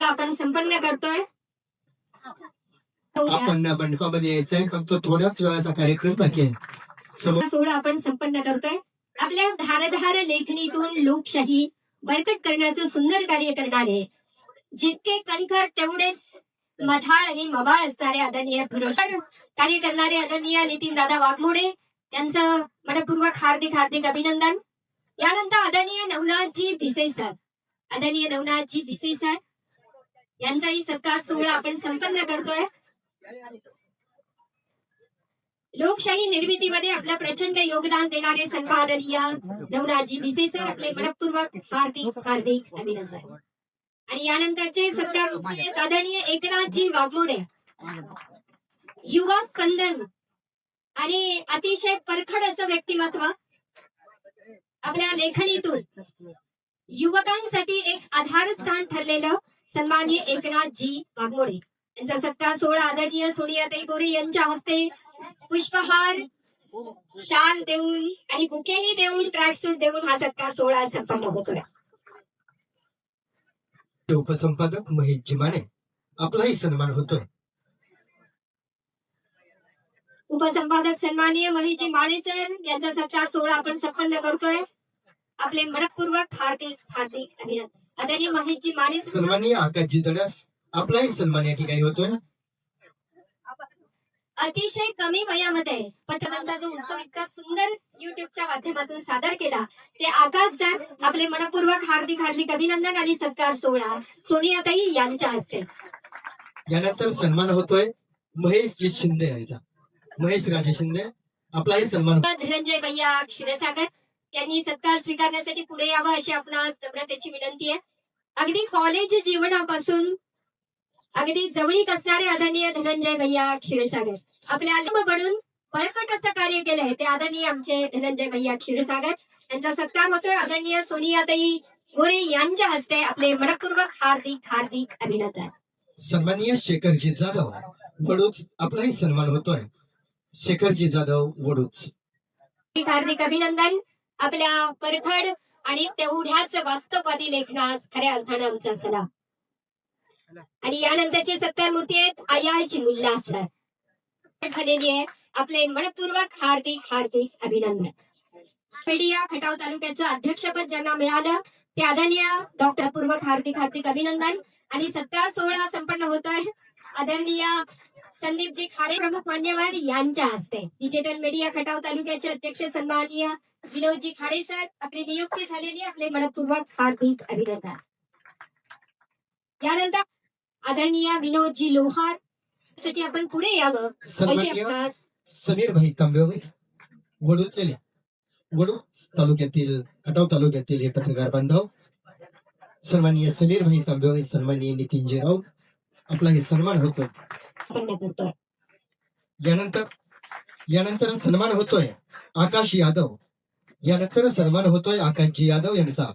आपण संपन्न करतोय. आपण बंडकामध्ये यायचंय. फक्त थोड्याच वेळाचा कार्यक्रम बाकी आहे. सोहळा आपण संपन्न करतोय. आपल्या धारधार लेखणीतून लोकशाही बळकट करण्याचं सुंदर कार्य करणारे जितके कणखर तेवढेच मधाळ आणि मबाळ असणारे आदरणीय कार्य करणारे आदरणीय नितीन दादा वाघमोडे त्यांचं मनपूर्वक हार्दिक हार्दिक अभिनंदन. यानंतर आदरणीय नवनाथजी भिसे सर. आदरणीय नवनाथजी भिसे सर यांचाही सत्कार सोहळा आपण संपन्न करतोय. लोकशाही निर्मितीमध्ये आपलं प्रचंड योगदान देणारे संपादनीय नवराजी भिसे सर आपले मनपूर्वक हार्दिक हार्दिक अभिनंदन. आणि यानंतरचे सत्कार आदरणीय एकनाथजी वाघोडे. युवा स्पंदन आणि अतिशय परखड असं व्यक्तिमत्व आपल्या लेखणीतून युवकांसाठी एक आधारस्थान ठरलेलं सन्माननीय एकनाथजी वाघमोडे. यांचा सत्कार सोहळा आदरणीय सोनियाताई गोरे यांच्या हस्ते पुष्पहार शाल देऊन आणि बुकेही देऊन ट्रॅकसूट देऊन हा सत्कार सोहळा संपन्न होतोय. उपसंपादक महेश जिमाने आपलाही सन्मान होतोय. उपसंपादक सन्माननीय महेशजी माळे सर यांचा सत्कार सोहळा आपण संपन्न करतोय. आपले मनपूर्वक हार्दिक हार्दिक अभिनंदन. आदरणीय महेशजी सन्माननीय आकाशजी दडास आपलाही सन्मान या ठिकाणी होतोय अतिशय कमी वयामध्ये पत्रकारांचा जो उत्सव इतका सुंदर युट्यूबच्या माध्यमातून सादर केला ते आकाश सर आपले मनपूर्वक हार्दिक हार्दिक अभिनंदन आणि सत्कार सोहळा सोनियाताई यांच्या हस्ते यानंतर सन्मान होतोय महेशजी शिंदे यांचा महेश राजे शिंदे आपलाही सन्मान. धनंजय भैया क्षीरसागर यांनी सत्कार स्वीकारण्यासाठी पुढे यावं अशी आपणास नम्रतेची विनंती आहे. अगदी कॉलेज जीवनापासून अगदी जवळीक असणारे आदरणीय धनंजय भैया क्षीरसागर. आपल्या अल्प बनून बळकट असं कार्य केलंय ते आदरणीय आमचे धनंजय भैया क्षीरसागर. यांचा सत्कार होतोय. आदरणीय सोनियाताई गोरे यांच्या हस्ते आपले मनपूर्वक हार्दिक हार्दिक अभिनंदन. सन्माननीय शेखरजी जाधव वडूच आपलाही सन्मान होतोय. शेखरजी जाधव वडूच. हार्दिक अभिनंदन. आपल्या परखड आणि तेवढ्याच वास्तववादी लेखनास खऱ्या अर्थानं आमचा सलाम. आणि यानंतरचे सत्कार मूर्ती आहेत आयाची मुल्ला सर. झालेली आहे आपले मनपूर्वक हार्दिक हार्दिक अभिनंदन. पेडिया खटाव तालुक्याचं अध्यक्षपद ज्यांना मिळालं ते आदरणीय डॉक्टर पूर्वक हार्दिक हार्दिक अभिनंदन. आणि सत्कार सोहळा संपन्न होतोय. आदरणीय संदीपजी खाडे प्रमुख मान्यवर यांच्या हस्ते. डिजिटल मीडिया खटाव तालुक्याचे अध्यक्ष सन्माननीय विनोदजी खाडे सर आपली नियुक्ती झालेली. आपले मनपूर्वक हार्दिक अभिनंदन. यानंतर आदरणीय विनोदजी लोहारसाठी आपण पुढे यावं. समीर भाई तांबेवळे वडूतलेल्या वडू तालुक्यातील खटाव तालुक्यातील हे पत्रकार बांधव सन्माननीय समीर भाई तांबेवळे सन्माननीय नितीनजी राऊत आपला हे सन्मान करतोय. यानंतर यानंतर सन्मान होतोय आकाश यादव. यानंतर सन्मान होतोय आकांक्षी यादव यांचा.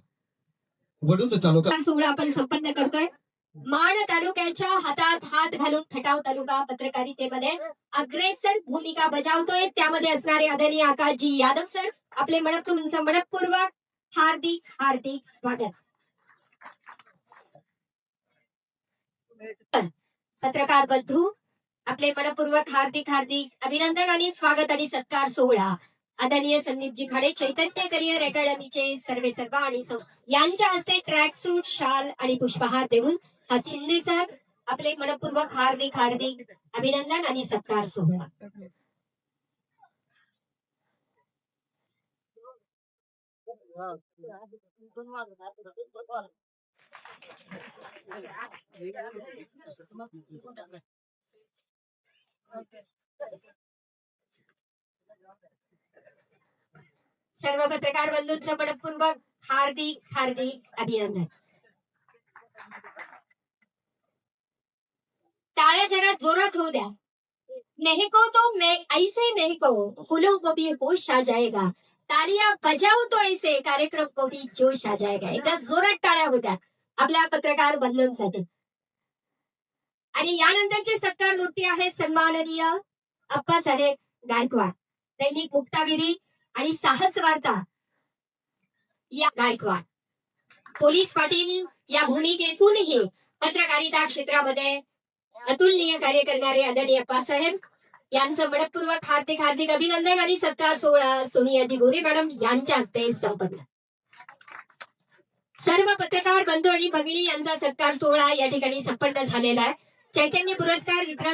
वडूच तालुका सोहळा आपण संपन्न करतोय. माण तालुक्याच्या हातात हात घालून खटाव तालुका पत्रकारितेमध्ये अग्रेसर भूमिका बजावतोय. त्यामध्ये असणारे आदरणीय आकाशजी यादव सर आपले मनपूर्वक मनपूर्वक हार्दिक हार्दिक स्वागत. पत्रकार बंधू आपले मनपूर्वक हार्दिक हार्दिक अभिनंदन आणि स्वागत आणि सत्कार सोहळा. आदरणीय संदीपजी खाडे चैतन्य करिअर अकॅडमीचे सर्वे सर्व आणि सौ- यांच्या हस्ते ट्रॅक सूट शाल आणि पुष्पहार देऊन हा शिंदे सर आपले मनपूर्वक हार्दिक हार्दिक अभिनंदन आणि सत्कार सोहळा. सर्व पत्रकार बंधूंचं मनपूर्वक हार्दिक हार्दिक अभिनंदन. टाळ्या जरा जोरात होऊ द्या. मेहको तो मे ऐसे मेहको. फुलो को भी होश आ जाएगा. तालिया बजाओ तो ऐसे कार्यक्रम को भी जोश आ जाएगा. एकदा जोरात टाळ्या होत्या आपल्या पत्रकार बंधूंसाठी. आणि यानंतरचे सत्कार मूर्ती आहे सन्माननीय अप्पासाहेब गायकवाड. दैनिक मुक्तागिरी आणि साहस वार्ता. या गायकवाड. पोलीस पाटील या भूमिकेतूनही पत्रकारिता क्षेत्रामध्ये अतुलनीय कार्य करणारे आदरणीय अप्पासाहेब यांचं मनपूर्वक हार्दिक हार्दिक अभिनंदन आणि सत्कार सोहळा सोनियाजी गोरे मॅडम यांच्या हस्ते संपन्न. सर्व पत्रकार बंधू आणि भगिनी यांचा सत्कार सोहळा या ठिकाणी संपन्न झालेला आहे. चैतन्य पुरस्कार वितरण